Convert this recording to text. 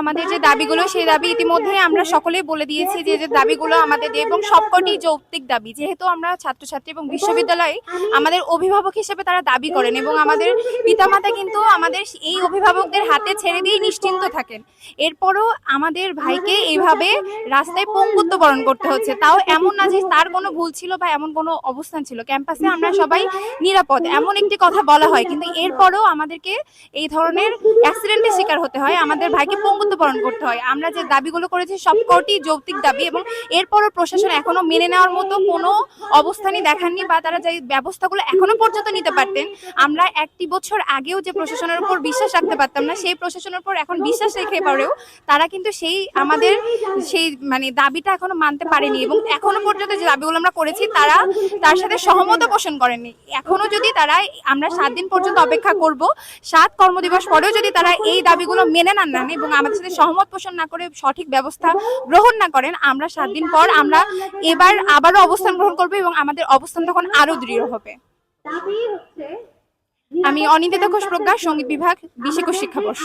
আমাদের যে দাবিগুলো, সেই দাবি ইতিমধ্যে আমরা সকলেই বলে দিয়েছি যে যে দাবিগুলো আমাদের এবং সবকটি যৌক্তিক দাবি। যেহেতু আমরা ছাত্রছাত্রী এবং বিশ্ববিদ্যালয়ে আমাদের অভিভাবক হিসেবে তারা দাবি করেন এবং আমাদের পিতামাতা কিন্তু আমাদের এই অভিভাবকদের হাতে ছেড়ে দিয়ে নিশ্চিন্ত থাকেন। এরপরও আমাদের ভাইকে এইভাবে রাস্তায় পঙ্গুত্ব বরণ করতে হচ্ছে। তাও এমন না যে তার কোনো ভুল ছিল বা এমন কোনো অবস্থান ছিল। ক্যাম্পাসে আমরা সবাই নিরাপদ, এমন একটি কথা বলা হয়। কিন্তু এরপরও আমাদেরকে এই ধরনের অ্যাক্সিডেন্টের শিকার হতে হয়। আমাদের ভাইকে পঙ্গুত্ব বরণ করতে হয়। আমরা যে দাবিগুলো করেছি সবকটি যৌক্তিক দাবি এবং এরপরও প্রশাসন এখনও মেনে নেওয়ার মতো কোনো অবস্থানই দেখাননি বা তারা যে ব্যবস্থাগুলো এখনও পর্যন্ত নিতে পারতেন, আমরা একটি বছর আগেও যে প্রশাসনের উপর বিশ্বাস রাখতে পারতাম না, সেই প্রশাসনের উপর এখন বিশ্বাস রেখে পরেও তারা কিন্তু সেই আমাদের সেই মানে দাবিটা এখনও মানতে পারেনি এবং এখনও পর্যন্ত যে দাবিগুলো আমরা করেছি তারা তার সাথে সহমত পোষণ করেনি। এখনও যদি তারা আমরা সাত দিন পর্যন্ত অপেক্ষা করব, সাত কর্মদিবস পরেও যদি তারা এই দাবিগুলো মেনে না নেন এবং আমাদের সাথে সহমত পোষণ না করে সঠিক ব্যবস্থা গ্রহণ না করেন আমরা সাত দিন পর আমরা এবার আবারও অবস্থান গ্রহণ করব এবং আমাদের অবস্থান তখন আরও দৃঢ় হবে। আমি অনিন্দিতা ঘোষ প্রজ্ঞা সংগীত বিভাগ বিশেষ শিক্ষাবর্ষ।